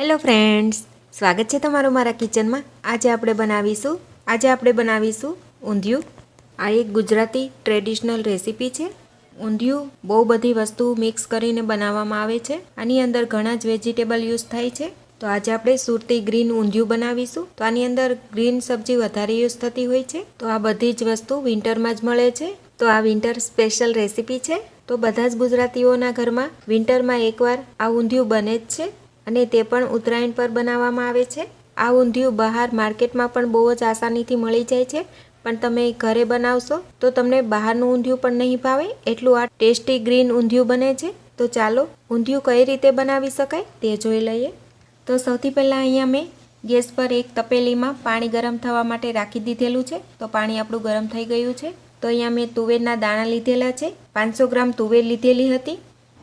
Hello friends સ્વાગત છે તમારું મારા કિચનમાં. આજે આપણે બનાવીશું, આજે આપણે બનાવીશું ઊંધિયું. આ એક ગુજરાતી ટ્રેડિશનલ રેસીપી છે. ઊંધિયું બહુ બધી વસ્તુ મિક્સ કરીને બનાવવામાં આવે છે. આની અંદર ઘણા જ વેજીટેબલ યુઝ થાય છે. તો આજે આપણે સુરતી ગ્રીન ઊંધિયું બનાવીશું. તો આની અંદર ગ્રીન સબ્જી વધારે યુઝ થતી હોય છે. તો આ બધી જ વસ્તુ વિન્ટરમાં જ મળે છે. તો આ વિન્ટર સ્પેશિયલ રેસીપી છે. તો બધા જ ગુજરાતીઓના ઘરમાં વિન્ટરમાં એકવાર આ ઊંધિયું બને જ છે. અને તે પણ ઉત્તરાયણ પર બનાવવામાં આવે છે. આ ઊંધિયું બહાર માર્કેટમાં પણ બહુ જ આસાનીથી મળી જાય છે. પણ તમે ઘરે બનાવશો તો તમને બહારનું ઊંધિયું પણ નહીં ભાવે. એટલું આ ટેસ્ટી ગ્રીન ઊંધિયું બને છે. તો ચાલો, ઊંધિયું કઈ રીતે બનાવી શકાય તે જોઈ લઈએ. તો સૌથી પહેલાં અહીંયા મેં ગેસ પર એક તપેલીમાં પાણી ગરમ થવા માટે રાખી દીધેલું છે. તો પાણી આપણું ગરમ થઈ ગયું છે. તો અહીંયા મેં તુવેરના દાણા લીધેલા છે. પાંચસો ગ્રામ તુવેર લીધેલી હતી.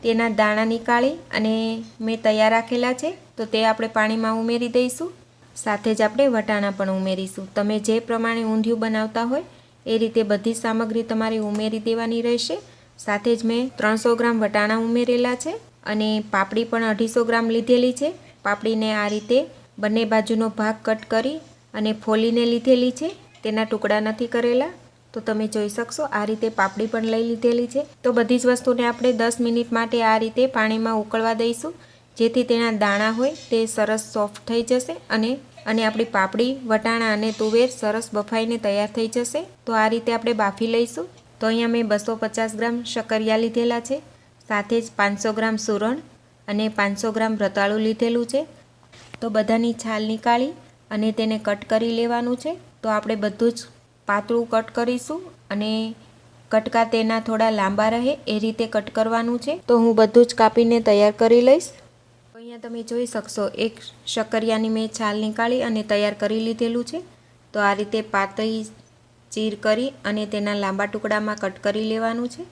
તેના દાણા નીકાળી અને મેં તૈયાર રાખેલા છે, તો તે આપણે પાણીમાં ઉમેરી દઈશું. સાથે જ આપણે વટાણા પણ ઉમેરીશું. તમે જે પ્રમાણે ઊંધિયું બનાવતા હોય, એ રીતે બધી સામગ્રી તમારે ઉમેરી દેવાની રહેશે. સાથે જ મેં ત્રણસો ગ્રામ વટાણા ઉમેરેલા છે અને પાપડી પણ અઢીસો ગ્રામ લીધેલી છે. પાપડીને આ રીતે બંને બાજુનો ભાગ કટ કરી અને ફોલીને લીધેલી છે. તેના ટુકડા નથી કરેલા. તો તમે જોઈ શકશો, આ રીતે પાપડી પણ લઈ લીધેલી છે. તો બધી જ વસ્તુને આપણે દસ મિનિટ માટે આ રીતે પાણીમાં ઉકળવા દઈશું. જેથી તેના દાણા હોય તે સરસ સોફ્ટ થઈ જશે અને અને આપણી પાપડી, વટાણા અને તુવેર સરસ બફાઈને તૈયાર થઈ જશે. તો આ રીતે આપણે બાફી લઈશું. તો અહીંયા મેં બસો પચાસ ગ્રામ શક્કરિયા લીધેલા છે, સાથે જ પાંચસો ગ્રામ સુરણ અને પાંચસો ગ્રામ રતાળું લીધેલું છે. તો બધાની છાલ નીકાળી અને તેને કટ કરી લેવાનું છે. તો આપણે બધું જ પાતળું કટ કરીશું અને કટકા તેના થોડા લાંબા રહે, એ રીતે કટ કરવાનું છે. તો હું બધું જ કાપીને તૈયાર કરી લઈશ. અહીંયા તમે જોઈ શકશો, એક શક્કરિયાની મેં છાલ નીકાળી અને તૈયાર કરી લીધેલું છે. તો આ રીતે પાતળી ચીર કરી અને તેના લાંબા ટુકડામાં કટ કરી લેવાનું છે.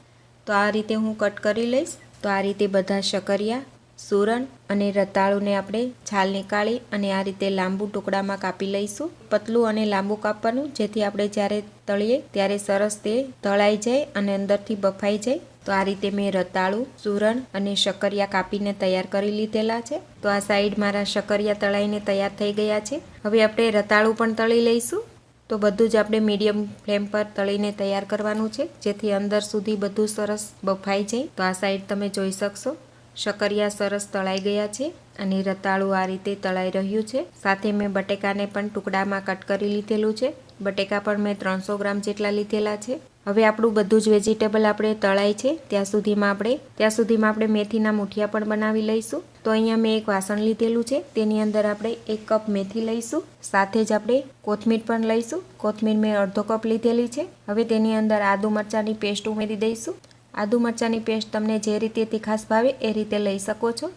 તો આ રીતે હું કટ કરી લઈશ. તો આ રીતે બધા શક્કરિયા સુરણ અને રતાળુને આપણે છાલ નીકાળી અને આ રીતે લાંબુ ટુકડામાં કાપી લઈશું. પતલું અને લાંબુ કાપવાનું, જેથી આપણે જ્યારે તળીએ ત્યારે સરસ તે તળાઈ જાય અને અંદરથી બફાઈ જાય. તો આ રીતે મેં રતાળું, સુરણ અને શક્કરિયા કાપીને તૈયાર કરી લીધેલા છે. તો આ સાઈડ મારા શક્કરિયા તળાઈને તૈયાર થઈ ગયા છે. હવે આપણે રતાળું પણ તળી લઈશું. તો બધું જ આપણે મીડિયમ ફ્લેમ પર તળીને તૈયાર કરવાનું છે, જેથી અંદર સુધી બધું સરસ બફાઈ જાય. તો આ સાઈડ તમે જોઈ શકશો. શક્કરિયા સરસ તળાઈ ગયા છે અને રતાળું આ રીતે તળાઈ રહ્યું છે. સાથે મેં બટેકાને પણ ટુકડામાં કટ કરી લીધેલું છે. બટેકા પણ મેં ત્રણસો ગ્રામ જેટલા લીધેલા છે. હવે આપણું બધું જ વેજીટેબલ આપણે તળાય છે. ત્યાં સુધીમાં આપણે, ત્યાં સુધીમાં આપણે મેથીના મુઠિયા પણ બનાવી લઈશું. તો અહીંયા મેં એક વાસણ લીધેલું છે. તેની અંદર આપણે એક કપ મેથી લઈશું. સાથે જ આપણે કોથમીર પણ લઈશું. કોથમીર મેં અડધો કપ લીધેલી છે. હવે તેની અંદર આદુ મરચાંની પેસ્ટ ઉમેરી દઈશું. આદુ મરચાંની પેસ્ટ તમને જે રીતે તીખાસ ભાવે એ રીતે લઈ શકો છો.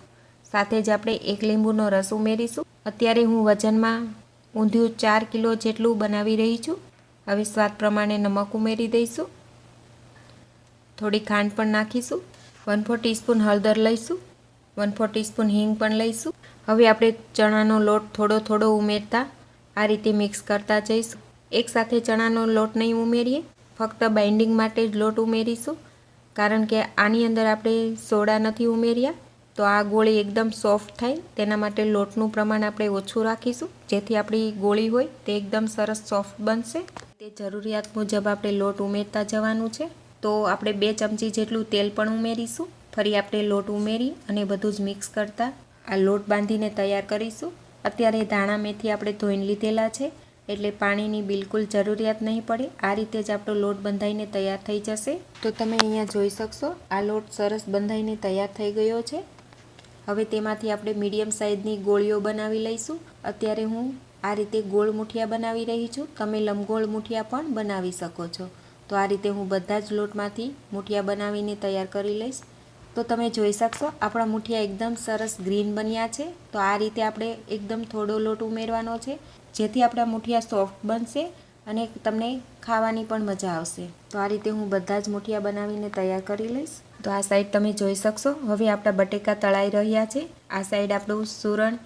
સાથે જ આપણે એક લીંબુનો રસ ઉમેરીશું. અત્યારે હું વજનમાં ઊંધિયું ચાર કિલો જેટલું બનાવી રહી છું. હવે સ્વાદ પ્રમાણે નમક ઉમેરી દઈશું. થોડી ખાંડ પણ નાખીશું. વન ફોર ટીસ્પૂન હળદર લઈશું. વન ફોર ટીસ્પૂન હિંગ પણ લઈશું. હવે આપણે ચણાનો લોટ થોડો થોડો ઉમેરતા આ રીતે મિક્સ કરતા જઈશું. એકસાથે ચણાનો લોટ નહીં ઉમેરીએ. ફક્ત બાઇન્ડિંગ માટે જ લોટ ઉમેરીશું. કારણ કે આની અંદર આપણે સોડા નથી ઉમેર્યા, તો આ ગોળી એકદમ સોફ્ટ થાય. તેના માટે લોટનું પ્રમાણ આપણે ઓછું રાખીશું. જેથી આપણી ગોળી હોય તે એકદમ સરસ સોફ્ટ બનશે. તે જરૂરિયાત મુજબ આપણે લોટ ઉમેરતા જવાનું છે. તો આપણે બે ચમચી જેટલું તેલ પણ ઉમેરીશું. ફરી આપણે લોટ ઉમેરી અને બધું જ મિક્સ કરતાં આ લોટ બાંધીને તૈયાર કરીશું. અત્યારે ધાણા મેથી આપણે ધોઈને લીધેલા છે. એટલે પાણીની બિલકુલ જરૂરિયાત નહીં પડે. આ રીતે જ આપણો લોટ બંધાઈને તૈયાર થઈ જશે. તો તમે અહીંયા જોઈ શકશો, આ લોટ સરસ બંધાઈને તૈયાર થઈ ગયો છે. હવે તેમાંથી આપણે મીડિયમ સાઇઝની ગોળીઓ બનાવી લઈશું. અત્યારે હું આ રીતે ગોળ મુઠિયા બનાવી રહી છું. તમે લંબગોળ મુઠિયા પણ બનાવી શકો છો. તો આ રીતે હું બધા જ લોટમાંથી મુઠિયા બનાવીને તૈયાર કરી લઈશ. તો તમે જોઈ શકશો, આપણા મુઠિયા એકદમ સરસ ગ્રીન બન્યા છે. તો આ રીતે આપણે એકદમ થોડો લોટ ઉમેરવાનો છે. જેથી આપણા મુઠિયા સોફ્ટ બનશે અને તમને ખાવાની પણ મજા આવશે. તો આ રીતે હું બધા જ મુઠિયા બનાવીને તૈયાર કરી લઈશ. તો આ સાઈડ તમે જોઈ શકશો. હવે આપણા બટેકા તળાઈ રહ્યા છે. આ સાઈડ આપણું સુરણ,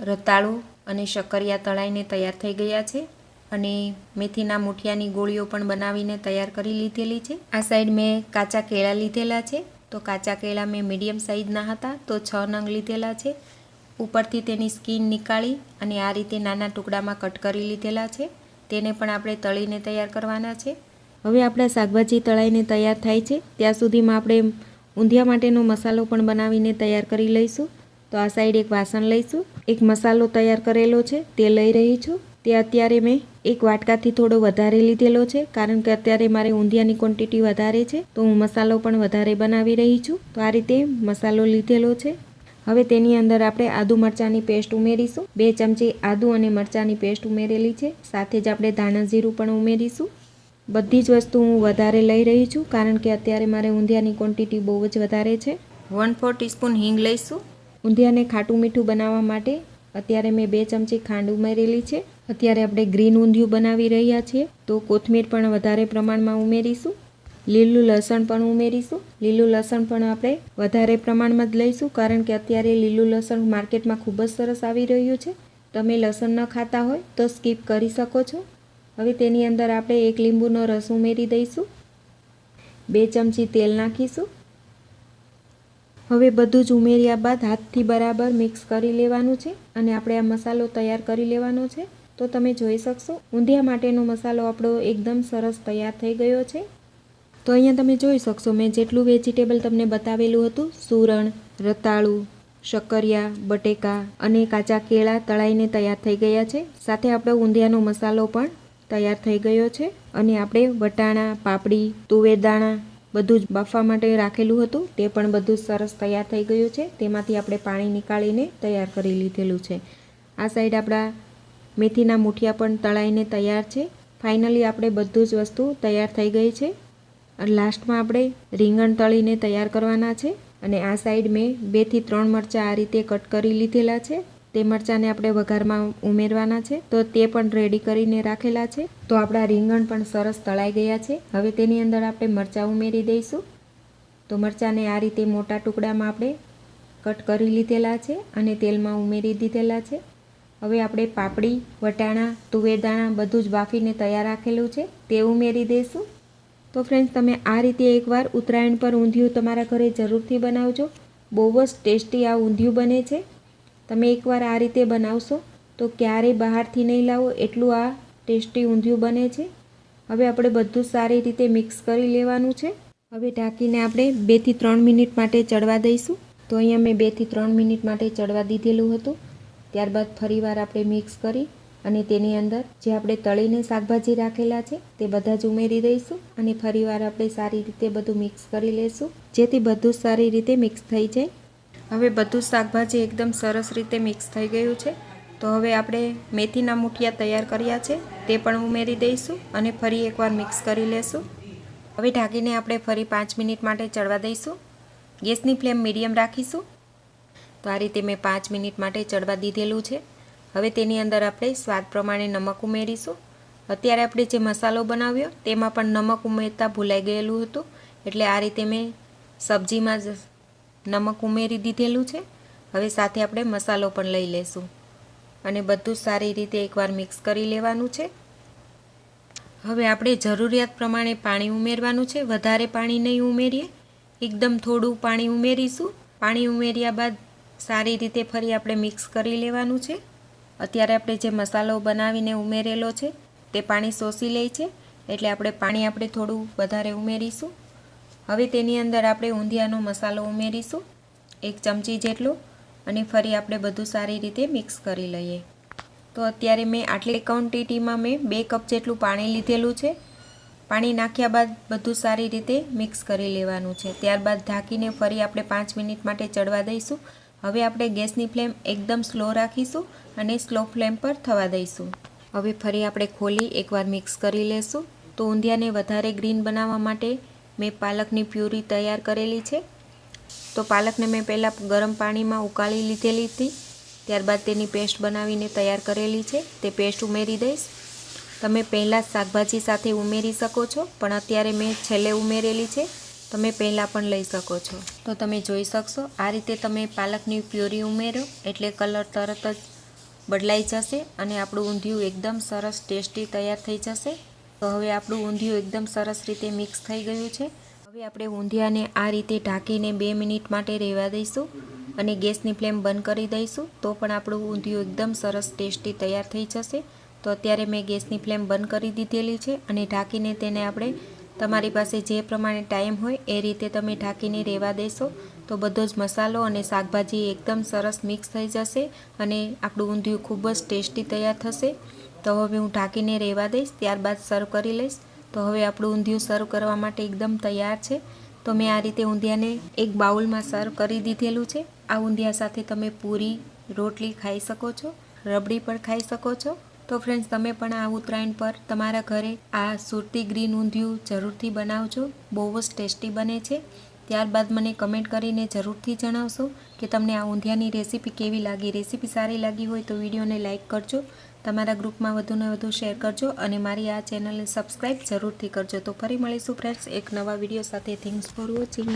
રતાળું અને શક્કરિયા તળાઈને તૈયાર થઈ ગયા છે. અને મેથીના મુઠિયાની ગોળીઓ પણ બનાવીને તૈયાર કરી લીધેલી છે. આ સાઈડ મેં કાચા કેળા લીધેલા છે. તો કાચા કેળા મેં મીડિયમ સાઇઝના હતા. તો છ નંગ લીધેલા છે. ઉપરથી તેની સ્કીન નીકાળી અને આ રીતે નાના ટુકડામાં કટ કરી લીધેલા છે. તેને પણ આપણે તળીને તૈયાર કરવાના છે. હવે આપણા શાકભાજી તળાઈને તૈયાર થાય છે. ત્યાં સુધીમાં આપણે ઊંધિયા માટેનો મસાલો પણ બનાવીને તૈયાર કરી લઈશું. તો આ સાઈડ એક વાસણ લઈશું. એક મસાલો તૈયાર કરેલો છે. તે લઈ રહી છું. તે અત્યારે મેં એક વાટકાથી થોડો વધારે લીધેલો છે. કારણ કે અત્યારે મારે ઊંધિયાની ક્વોન્ટિટી વધારે છે. તો હું મસાલો પણ વધારે બનાવી રહી છું. તો આ રીતે મસાલો લીધેલો છે. હવે તેની અંદર આપણે આદુ મરચાંની પેસ્ટ ઉમેરીશું. બે ચમચી આદુ અને મરચાંની પેસ્ટ ઉમેરેલી છે. સાથે જ આપણે ધાણા જીરું પણ ઉમેરીશું. બધી જ વસ્તુ હું વધારે લઈ રહી છું કારણ કે અત્યારે મારે ઊંધિયાની ક્વોન્ટિટી બહુ જ વધારે છે. વન ફોર ટીસ્પૂન હિંગ લઈશું. ઊંધિયાને ખાટું મીઠું બનાવવા માટે અત્યારે મેં બે ચમચી ખાંડ ઉમેરેલી છે. અત્યારે આપણે ગ્રીન ઊંધિયું બનાવી રહ્યા છીએ. તો કોથમીર પણ વધારે પ્રમાણમાં ઉમેરીશું. લીલું લસણ પણ ઉમેરીશું. લીલું લસણ પણ આપણે વધારે પ્રમાણમાં જ લઈશું, કારણ કે અત્યારે લીલું લસણ માર્કેટમાં ખૂબ જ સરસ આવી રહ્યું છે. તમે લસણ ન ખાતા હોય તો સ્કીપ કરી શકો છો. હવે તેની અંદર આપણે એક લીંબુનો રસ ઉમેરી દઈશું. બે ચમચી તેલ નાખીશું. હવે બધું જ ઉમેર્યા બાદ હાથથી બરાબર મિક્સ કરી લેવાનું છે અને આપણે આ મસાલો તૈયાર કરી લેવાનો છે. તો તમે જોઈ શકશો, ઊંધિયા માટેનો મસાલો આપણો એકદમ સરસ તૈયાર થઈ ગયો છે. તો અહીંયા તમે જોઈ શકશો, મેં જેટલું વેજીટેબલ તમને બતાવેલું હતું, સુરણ, રતાળું, શક્કરિયા, બટેકા અને કાચા કેળા તળાઈને તૈયાર થઈ ગયા છે. સાથે આપણો ઊંધિયાનો મસાલો પણ તૈયાર થઈ ગયો છે અને આપણે વટાણા, પાપડી તુવેરદાણા બધું જ બાફવા માટે રાખેલું હતું. તે પણ બધું જ સરસ તૈયાર થઈ ગયું છે. તેમાંથી આપણે પાણી નીકાળીને તૈયાર કરી લીધેલું છે. આ સાઈડ આપણા મેથીના મૂઠિયા પણ તળાઈને તૈયાર છે. ફાઇનલી આપણે બધું જ વસ્તુ તૈયાર થઈ ગઈ છે. લાસ્ટમાં આપણે રીંગણ તળીને તૈયાર કરવાના છે અને આ સાઈડ મેં બેથી ત્રણ મરચાં આ રીતે કટ કરી લીધેલા છે. તે મરચાંને આપણે વઘારમાં ઉમેરવાના છે. તો તે પણ રેડી કરીને રાખેલા છે. તો આપણા રીંગણ પણ સરસ તળાઈ ગયા છે. હવે તેની અંદર આપણે મરચાં ઉમેરી દઈશું. તો મરચાંને આ રીતે મોટા ટુકડામાં આપણે કટ કરી લીધેલા છે અને તેલમાં ઉમેરી દીધેલા છે. હવે આપણે પાપડી, વટાણા તુવેરદાણા બધું જ બાફીને તૈયાર રાખેલું છે. તે ઉમેરી દઈશું. તો ફ્રેન્ડ્સ તમે આ રીતે એકવાર ઉત્તરાયણ પર ઊંધિયું તમારા ઘરે જરૂરથી બનાવજો. બહુ જ ટેસ્ટી આ ઊંધિયું બને છે. તમે એકવાર આ રીતે બનાવશો તો ક્યારેય બહારથી નહીં લાવો, એટલું આ ટેસ્ટી ઊંધિયું બને છે. હવે આપણે બધું સારી રીતે મિક્સ કરી લેવાનું છે. હવે ઢાંકીને આપણે બેથી ત્રણ મિનિટ માટે ચડવા દઈશું. તો અહીંયા મેં બેથી ત્રણ મિનિટ માટે ચડવા દીધેલું હતું. ત્યારબાદ ફરીવાર આપણે મિક્સ કરી અને તેની અંદર જે આપણે તળીને શાકભાજી રાખેલા છે, તે બધા જ ઉમેરી દઈશું અને ફરીવાર આપણે સારી રીતે બધું મિક્સ કરી લઈશું જેથી બધું સારી રીતે મિક્સ થઈ જાય. હવે બધું શાકભાજી એકદમ સરસ રીતે મિક્સ થઈ ગયું છે. તો હવે આપણે મેથીના મૂઠિયા તૈયાર કર્યા છે, તે પણ ઉમેરી દઈશું અને ફરી એકવાર મિક્સ કરી લેશું. હવે ઢાંકીને આપણે ફરી પાંચ મિનિટ માટે ચડવા દઈશું. ગેસની ફ્લેમ મીડિયમ રાખીશું. તો આ રીતે મેં પાંચ મિનિટ માટે ચડવા દીધેલું છે. હવે તેની અંદર આપણે સ્વાદ પ્રમાણે નમક ઉમેરીશું. અત્યારે આપણે જે મસાલો બનાવ્યો, તેમાં પણ નમક ઉમેરતા ભૂલાઈ ગયેલું હતું. એટલે આ રીતે મેં સબ્જીમાં જ નમક ઉમેરી દીધેલું છે. હવે સાથે આપણે મસાલો પણ લઈ લેશું. અને બધું સારી રીતે એકવાર મિક્સ કરી લેવાનું છે. હવે આપણે જરૂરિયાત પ્રમાણે પાણી ઉમેરવાનું છે. વધારે પાણી નહીં ઉમેરીએ. એકદમ થોડું પાણી ઉમેરીશું. પાણી ઉમેર્યા બાદ સારી રીતે ફરી આપણે મિક્સ કરી લેવાનું છે. અત્યારે આપણે જે મસાલો બનાવીને ઉમેરેલો છે, તે પાણી શોષી લે છે, એટલે આપણે પાણી આપણે થોડું વધારે ઉમેરીશું. હવે તેની અંદર આપણે ઊંધિયાનો મસાલો ઉમેરીશું, એક ચમચી જેટલો, અને ફરી આપણે બધું સારી રીતે મિક્સ કરી લઈએ. તો અત્યારે મેં આટલી ક્વોન્ટિટીમાં મેં બે કપ જેટલું પાણી લીધેલું છે. પાણી નાખ્યા બાદ બધું સારી રીતે મિક્સ કરી લેવાનું છે. ત્યારબાદ ઢાંકીને ફરી આપણે પાંચ મિનિટ માટે ચડવા દઈશું. હવે આપણે ગેસની ફ્લેમ એકદમ સ્લો રાખીશું અને સ્લો ફ્લેમ પર થવા દઈશું. હવે ફરી આપણે ખોલી એકવાર મિક્સ કરી લેશું. તો ઊંધિયાને વધારે ગ્રીન બનાવવા માટે મેં પાલકની પ્યુરી તૈયાર કરેલી છે. તો પાલકને મેં પહેલાં ગરમ પાણીમાં ઉકાળી લીધેલી હતી. ત્યારબાદ તેની પેસ્ટ બનાવીને તૈયાર કરેલી છે. તે પેસ્ટ ઉમેરી દઈશ. તમે પહેલાં શાકભાજી સાથે ઉમેરી શકો છો, પણ અત્યારે મેં છેલ્લે ઉમેરેલી છે. તમે પહેલાં પણ લઈ શકો છો. તો તમે જોઈ શકશો, આ રીતે તમે પાલકની પ્યોરી ઉમેરો, એટલે કલર તરત જ બદલાઈ જશે અને આપણું ઊંધિયું એકદમ સરસ ટેસ્ટી તૈયાર થઈ જશે. તો હવે આપણું ઊંધિયું એકદમ સરસ રીતે મિક્સ થઈ ગયું છે. હવે આપણે ઊંધિયાને આ રીતે ઢાંકીને બે મિનિટ માટે રહેવા દઈશું અને ગેસની ફ્લેમ બંધ કરી દઈશું. તો પણ આપણું ઊંધિયું એકદમ સરસ ટેસ્ટી તૈયાર થઈ જશે. તો અત્યારે મેં ગેસની ફ્લેમ બંધ કરી દીધેલી છે અને ઢાંકીને તેને આપણે તમારી પાસે જે પ્રમાણે ટાઈમ હોય એ રીતે તમે ઢાંકીને રહેવા દેશો. તો બધો જ મસાલો અને શાકભાજી એકદમ સરસ મિક્સ થઈ જશે અને આપણું ઊંધિયું ખૂબ જ ટેસ્ટી તૈયાર થશે. તો હવે હું ઢાંકીને રહેવા દઈશ, ત્યારબાદ સર્વ કરી લઈશ. તો હવે આપણું ઊંધિયું સર્વ કરવા માટે એકદમ તૈયાર છે. તો મેં આ રીતે ઊંધિયાને એક બાઉલમાં સર્વ કરી દીધેલું છે. આ ઊંધિયા સાથે તમે પૂરી રોટલી ખાઈ શકો છો, રબડી પણ ખાઈ શકો છો. તો ફ્રેન્ડ્સ તમે પણ આ ઉત્તરાયણ પર તમારા ઘરે આ સુરતી ગ્રીન ઊંધિયું જરૂરથી બનાવજો. બહુ જ ટેસ્ટી બને છે. ત્યારબાદ મને કમેન્ટ કરીને જરૂરથી જણાવશો કે તમને આ ઊંધિયાની રેસીપી કેવી લાગી. રેસીપી સારી લાગી હોય તો વિડીયોને લાઇક કરજો. તમારા ગ્રુપમાં વધુને વધુ શેર કરજો અને મારી આ ચેનલને સબસ્ક્રાઈબ જરૂરથી કરજો. તો ફરી મળીશું ફ્રેન્ડ્સ એક નવા વીડિયો સાથે. Thanks for watching